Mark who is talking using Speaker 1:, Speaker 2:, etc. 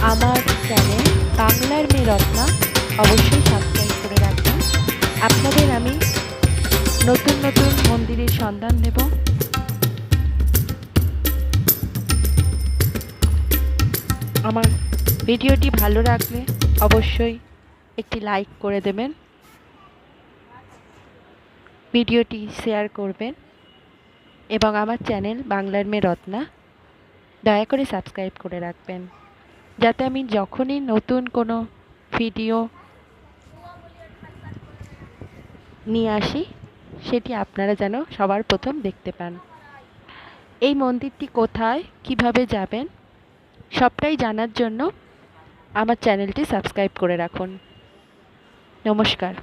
Speaker 1: আমার চ্যানেল বাংলার মেয়ে রত্না অবশ্যই সাবস্ক্রাইব করে রাখবেন। আপনাদের আমি নতুন নতুন মন্দিরের সন্ধান দেব। আমার ভিডিওটি ভালো রাখলে অবশ্যই একটি লাইক করে দেবেন। ভিডিওটি শেয়ার করবেন। এবং আমার চ্যানেল বাংলার মেয়ে রত্না দয়া করে সাবস্ক্রাইব করে রাখবেন। যাতে আমি যখনই নতুন কোনো ভিডিও নিয়ে আসি, সেটি আপনারা যেন সবার প্রথম দেখতে পান। এই মন্দিরটি কোথায়, কীভাবে যাবেন, সবটাই জানার জন্য আমার চ্যানেলটি সাবস্ক্রাইব করে রাখুন। নমস্কার।